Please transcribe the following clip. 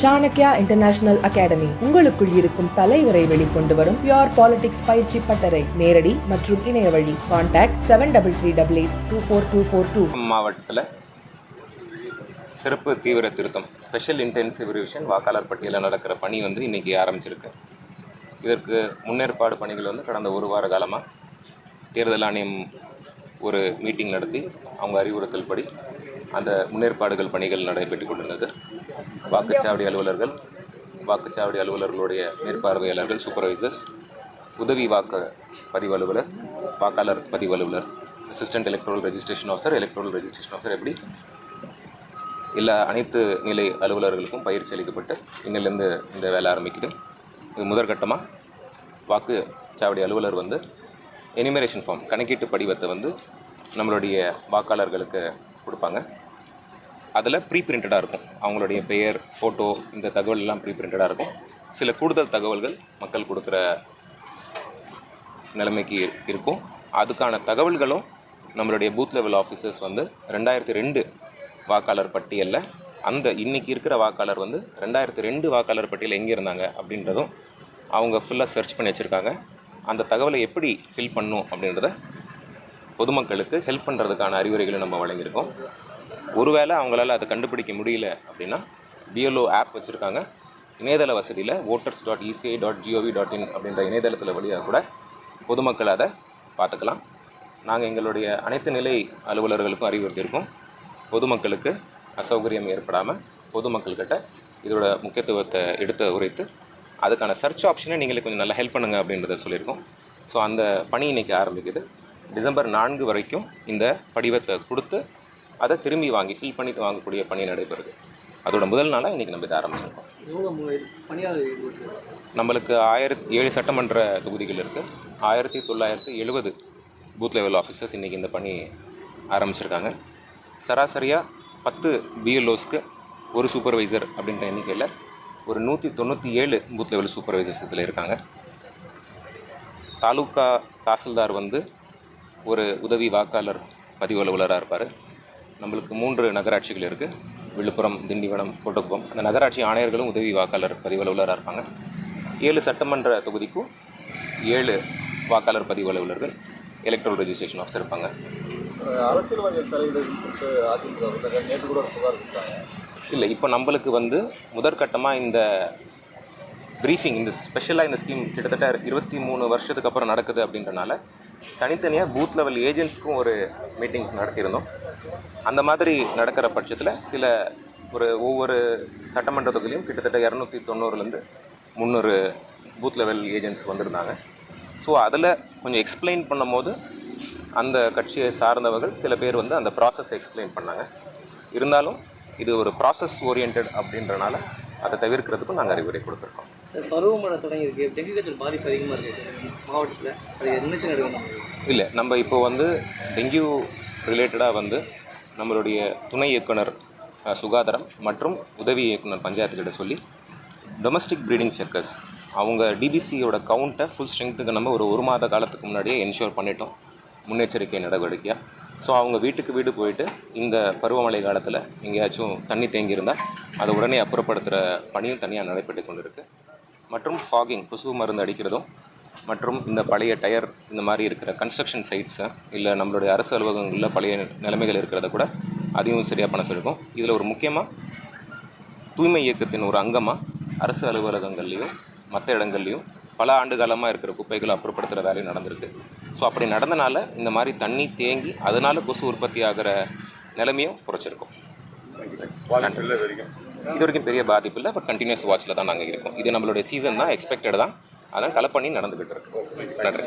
Chanakya international academy உங்களுக்குள் இருக்கும் தலைவரை வெளிக்கொண்டு வரும் பியோர் பாலிடிக்ஸ் பயிற்சி பட்டறை. நேரடி மற்றும் இணைய வழி. Contact seven double three double eight two four two four two மாவட்டத்தில் சிறப்பு தீவிர திருத்தம் ஸ்பெஷல் இன்டென்சிவ் ரிவிஷன் வாக்காளர் பட்டியலில் நடக்கிற பணி வந்து இன்றைக்கி ஆரம்பிச்சிருக்கு. இதற்கு முன்னேற்பாடு பணிகள் வந்து கடந்த ஒரு வார காலமாக தேர்தல் ஆணையம் ஒரு மீட்டிங் நடத்தி அவங்க அறிவுறுத்தல் படி அந்த முன்னேற்பாடுகள் பணிகள் நடைபெற்று கொண்டிருந்தது. வாக்குச்சாவடி அலுவலர்கள் வாக்குச்சாவடி அலுவலர்களுடைய மேற்பார்வையாளர்கள் சூப்பர்வைசர்ஸ் உதவி வாக்கு பதிவு அலுவலர் வாக்காளர் பதிவு அலுவலர் assistant electoral registration officer electoral registration officer எப்படி எல்லா அனைத்து நிலை அலுவலர்களுக்கும் பயிற்சி அளிக்கப்பட்டு இன்னிலேருந்து இந்த வேலை ஆரம்பிக்குது. இது முதற்கட்டமாக வாக்குச்சாவடி அலுவலர் வந்து எனிமரேஷன் ஃபார்ம் கணக்கீட்டு படிவத்தை வந்து நம்மளுடைய வாக்காளர்களுக்கு கொடுப்பாங்க. அதில் ப்ரீ பிரிண்டடாக இருக்கும். அவங்களுடைய பெயர் ஃபோட்டோ இந்த தகவல் எல்லாம் ப்ரீ பிரிண்டடாக இருக்கும். சில கூடுதல் தகவல்கள் மக்கள் கொடுக்குற நிலைமைக்கு இருக்கும். அதுக்கான தகவல்களும் நம்மளுடைய பூத் லெவல் ஆஃபீஸர்ஸ் வந்து ரெண்டாயிரத்தி ரெண்டு வாக்காளர் பட்டியலில் அந்த இன்னைக்கு இருக்கிற வாக்காளர் வந்து ரெண்டாயிரத்தி ரெண்டு வாக்காளர் பட்டியல் எங்கே இருந்தாங்க அப்படின்றதும் அவங்க ஃபுல்லாக சர்ச் பண்ணி வச்சுருக்காங்க. அந்த தகவலை எப்படி ஃபில் பண்ணும் அப்படின்றத பொதுமக்களுக்கு ஹெல்ப் பண்ணுறதுக்கான அறிவுரைகளை நம்ம வழங்கியிருக்கோம். ஒருவேளை அவங்களால அதை கண்டுபிடிக்க முடியல அப்படின்னா பிஎல்ஓ ஆப் வச்சுருக்காங்க. இணையதள வசதியில் voters dot ECI dot GOV dot in அப்படின்ற இணையதளத்தில் வழியாக கூட பொதுமக்கள் அதை பார்த்துக்கலாம். நாங்கள் எங்களுடைய அனைத்து நிலை அலுவலர்களுக்கும் அறிவுறுத்தியிருக்கோம். பொதுமக்களுக்கு அசௌகரியம் ஏற்படாமல் பொதுமக்கள்கிட்ட இதோட முக்கியத்துவத்தை எடுத்து உரைத்து அதுக்கான சர்ச் ஆப்ஷனை நீங்களே கொஞ்சம் நல்லா ஹெல்ப் பண்ணுங்கள் அப்படின்றத சொல்லியிருக்கோம். ஸோ அந்த பணி இன்றைக்கி ஆரம்பிக்குது. டிசம்பர் நான்கு வரைக்கும் இந்த படிவத்தை கொடுத்து அதை திரும்பி வாங்கி ஃபில் பண்ணி வாங்கக்கூடிய பணி நடைபெறுது. அதோட முதல் நாளாக இன்றைக்கி நம்ம இதை ஆரம்பிச்சிருக்கோம். நம்மளுக்கு ஆயிரத்தி ஏழு சட்டமன்ற தொகுதிகள் இருக்குது ஆயிரத்தி தொள்ளாயிரத்தி எழுபது பூத் லெவல் ஆஃபீஸர்ஸ் இன்றைக்கி இந்த பணி ஆரம்பிச்சிருக்காங்க. சராசரியாக பத்து பிஎல்ஓஸ்க்கு ஒரு சூப்பர்வைசர் அப்படின்ற எண்ணிக்கையில் ஒரு நூற்றி தொண்ணூற்றி ஏழு பூத் லெவல் சூப்பர்வைசர்ஸ் இதில் இருக்காங்க. தாலுக்கா தாசில்தார் வந்து ஒரு உதவி வாக்காளர் பதிவு அலுவலராக இருப்பார். நம்மளுக்கு மூன்று நகராட்சிகள் இருக்குது விழுப்புரம் திண்டிவனம் கோட்டக்குப்பம். அந்த நகராட்சி ஆணையர்களும் உதவி வாக்காளர் பதிவு அலுவலராக இருப்பாங்க. ஏழு சட்டமன்ற தொகுதிக்கும் ஏழு வாக்காளர் பதிவு அலுவலர்கள் எலக்ட்ரல் ரெஜிஸ்ட்ரேஷன் ஆஃபீஸர் இருப்பாங்க. அரசியல்வாதிகள் நேற்று கூட இல்லை இப்போ நம்மளுக்கு வந்து முதற்கட்டமாக இந்த ப்ரீஃபிங் இந்த ஸ்பெஷலாக இந்த ஸ்கீம் கிட்டத்தட்ட இருபத்தி மூணு வருஷத்துக்கு அப்புறம் நடக்குது அப்படின்றனால தனித்தனியாக பூத் லெவல் ஏஜென்ட்ஸ்க்கும் ஒரு மீட்டிங்ஸ் நடத்தியிருந்தோம். அந்த மாதிரி நடக்கிற பட்சத்தில் சில ஒரு ஒவ்வொரு சட்டமன்ற தொகுதியிலும் கிட்டத்தட்ட இரநூத்தி தொண்ணூறுலேருந்து முந்நூறு பூத் லெவல் ஏஜென்ட்ஸ் வந்திருந்தாங்க. ஸோ அதில் கொஞ்சம் எக்ஸ்பிளைன் பண்ணும்போது அந்த கட்சியை சார்ந்தவர்கள் சில பேர் வந்து அந்த ப்ராசஸ் எக்ஸ்பிளைன் பண்ணாங்க. இருந்தாலும் இது ஒரு ப்ராசஸ் ஓரியன்ட் அப்படின்றனால அதை தவிர்க்கிறதுக்கும் நாங்கள் அறிவுரை கொடுத்துருக்கோம். சார் பருவமழை தொடங்கியிருக்கு. டெங்கு காய்ச்சல் பாதிப்பு அதிகமாக இருக்குது சார் மாவட்டத்தில் அது முன்னெச்சரிக்கை எடுக்கணும் இல்லை நம்ம இப்போ வந்து டெங்கு ரிலேட்டடாக வந்து நம்மளுடைய துணை இயக்குனர் சுகாதாரம் மற்றும் உதவி இயக்குனர் பஞ்சாயத்துக்கிட்ட சொல்லி டொமஸ்டிக் ப்ரீடிங் செக்கர்ஸ் அவங்க டிபிசியோட கவுண்ட்டை ஃபுல் ஸ்ட்ரெங்த்துக்கு நம்ம ஒரு ஒரு மாத காலத்துக்கு முன்னாடியே என்ஷூர் பண்ணிட்டோம். முன்னெச்சரிக்கை நடவடிக்கையாக ஸோ அவங்க வீட்டுக்கு வீடு போயிட்டு இந்த பருவமழை காலத்தில் எங்கேயாச்சும் தண்ணி தேங்கியிருந்தால் அதை உடனே அப்புறப்படுத்துகிற பணியும் தனியாக நடைபெற்று கொண்டிருக்கு. மற்றும் ஃபாகிங் கொசு மருந்து அடிக்கிறதும் மற்றும் இந்த பழைய டயர் இந்த மாதிரி இருக்கிற கன்ஸ்ட்ரக்ஷன் சைட்ஸை இல்லை நம்மளுடைய அரசு அலுவலகங்களில் பழைய நிலைமைகள் இருக்கிறத கூட அதையும் சரியாக பண்ண சொல்லியிருக்கோம் இதில் ஒரு முக்கியமாக தூய்மை இயக்கத்தின் ஒரு அங்கமாக அரசு அலுவலகங்கள்லேயும் மற்ற இடங்கள்லையும் பல ஆண்டு காலமாக இருக்கிற குப்பைகளை அப்புறப்படுத்துகிற வேலை நடந்திருக்கு. ஸோ அப்படி நடந்தனால இந்த மாதிரி தண்ணி தேங்கி அதனால் கொசு உற்பத்தி ஆகிற நிலைமையும் குறைச்சிருக்கும். இது வரைக்கும் பெரிய பாதிப்பு இல்லை பட் கண்டினியூஸ் வாட்சில் தான் நாங்கள் இருக்கோம். இது நம்மளுடைய சீசன் தான் எக்ஸ்பெக்டட் தான். அதான் கலப்பண்ணி பண்ணி நடந்துக்கிட்டு இருக்கு. நன்றி.